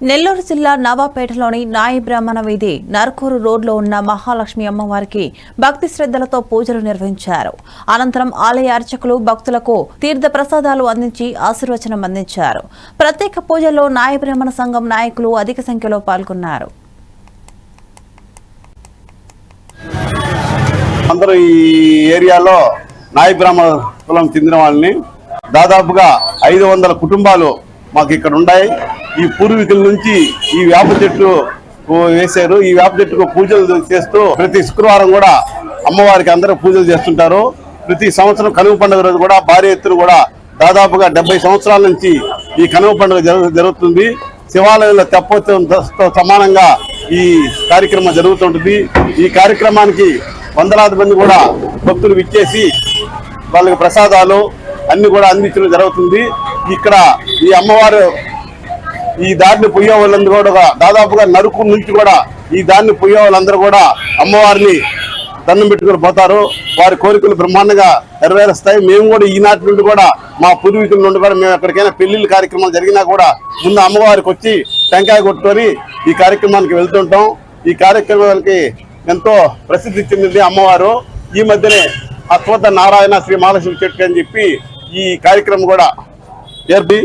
నెల్లూరు జిల్లా నవాపేటలోని నాయి బ్రాహ్మణ వీధి నర్కూరు రోడ్లో ఉన్న మహాలక్ష్మి అమ్మవారికి భక్తి శ్రద్ధలతో పూజలు నిర్వహించారు. అనంతరం ఆలయ అర్చకులు భక్తులకు తీర్థ ప్రసాదాలు అందించి ఆశీర్వచనం అందించారు. ప్రత్యేక పూజల్లో నాయ బ్రాహ్మణ సంఘం నాయకులు అధిక సంఖ్యలో పాల్గొన్నారు. అందరూ ఈ ఏరియాలో నాయ బ్రాహ్మణ కులం చెందిన వాళ్ళని దాదాపుగా ఐదు వందల కుటుంబాలు మాకు ఇక్కడ ఉన్నాయి. ఈ పూర్వీకుల నుంచి ఈ వేప చెట్టు వేశారు. ఈ వేప చెట్టుకు పూజలు చేస్తూ ప్రతి శుక్రవారం కూడా అమ్మవారికి అందరూ పూజలు చేస్తుంటారు. ప్రతి సంవత్సరం కనుమ పండుగ రోజు కూడా భారీ ఎత్తున కూడా దాదాపుగా డెబ్బై సంవత్సరాల నుంచి ఈ కనుమ పండుగ జరుగు- జరుగుతుంది. శివాలయంలో తెప్పోత్సవంతో సమానంగా ఈ కార్యక్రమం జరుగుతుంటుంది. ఈ కార్యక్రమానికి వందలాది మంది కూడా భక్తులు విచ్చేసి వాళ్ళకి ప్రసాదాలు అన్ని కూడా అందించడం జరుగుతుంది. ఇక్కడ ఈ అమ్మవారు ఈ దారిని పోయే వాళ్ళందరూ కూడా దాదాపుగా నరుకు నుంచి కూడా ఈ దారిని పోయే వాళ్ళందరూ కూడా అమ్మవారిని దండం పెట్టుకుని పోతారు. వారి కోరికలు బ్రహ్మాండంగా నెరవేరుస్తాయి. మేము కూడా ఈనాటి నుండి కూడా మా పూర్వీకుల నుండి కూడా మేము ఎక్కడికైనా పెళ్ళిళ్ళ కార్యక్రమాలు జరిగినా కూడా ముందు అమ్మవారికి వచ్చి టెంకాయ కొట్టుకొని ఈ కార్యక్రమానికి వెళ్తుంటాం. ఈ కార్యక్రమానికి ఎంతో ప్రసిద్ధి చెందింది అమ్మవారు. ఈ మధ్యనే అశ్వత్థ నారాయణ శ్రీ మహాలక్ష్మి చెట్టు అని చెప్పి ఈ కార్యక్రమం కూడా ఏర్పి?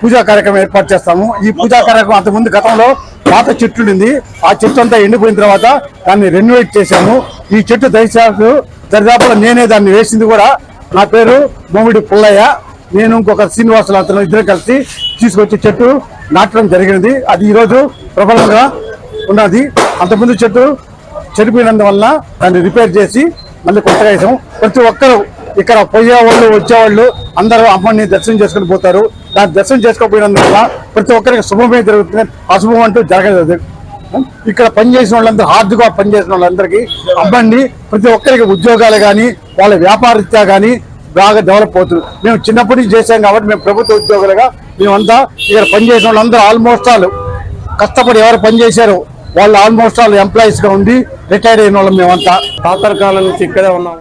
పూజా కార్యక్రమం ఏర్పాటు చేస్తాము. ఈ పూజా కార్యక్రమం అంతకుముందు గతంలో పాత చెట్టు ఉంది ఆ చెట్టు అంతా ఎండిపోయిన తర్వాత దాన్ని రెన్యువేట్ చేశాము. ఈ చెట్టు దయచేసి దరిదాపులో నేనే దాన్ని వేసింది కూడా. నా పేరు మొమిడి పుల్లయ్య. నేను ఇంకొక శ్రీనివాసులు అతను ఇద్దరు కలిసి తీసుకొచ్చి చెట్టు నాటడం జరిగినది. అది ఈరోజు ప్రబలంగా ఉన్నది. అంతకుముందు చెట్టు చెడిపోయినందువల్ల దాన్ని రిపేర్ చేసి మళ్ళీ కొత్తగా వేసాము. ప్రతి ఒక్కరు ఇక్కడ పోయేవాళ్ళు వచ్చేవాళ్ళు అందరూ అమ్మని దర్శనం చేసుకుని పోతారు. దాన్ని దర్శనం చేసుకోకపోయినందువల్ల ప్రతి ఒక్కరికి శుభమే జరుగుతుంది. అశుభం అంటూ జరగదు. ఇక్కడ పనిచేసిన వాళ్ళందరూ హార్డ్గా పనిచేసిన వాళ్ళందరికీ అమ్మని ప్రతి ఒక్కరికి ఉద్యోగాలు కానీ వాళ్ళ వ్యాపారరీత్యా కానీ బాగా డెవలప్ అవుతుంది. మేము చిన్నప్పటి నుంచి చేసాం కాబట్టి మేము ప్రభుత్వ ఉద్యోగులుగా మేమంతా ఇక్కడ పనిచేసిన వాళ్ళందరూ ఆల్మోస్ట్ ఆల్ కష్టపడి ఎవరు పనిచేశారో వాళ్ళు ఆల్మోస్ట్ ఆల్ ఎంప్లాయీస్గా ఉండి రిటైర్ అయిన వాళ్ళం మేమంతా. తాతర కాలం నుంచి ఇక్కడే ఉన్నాం.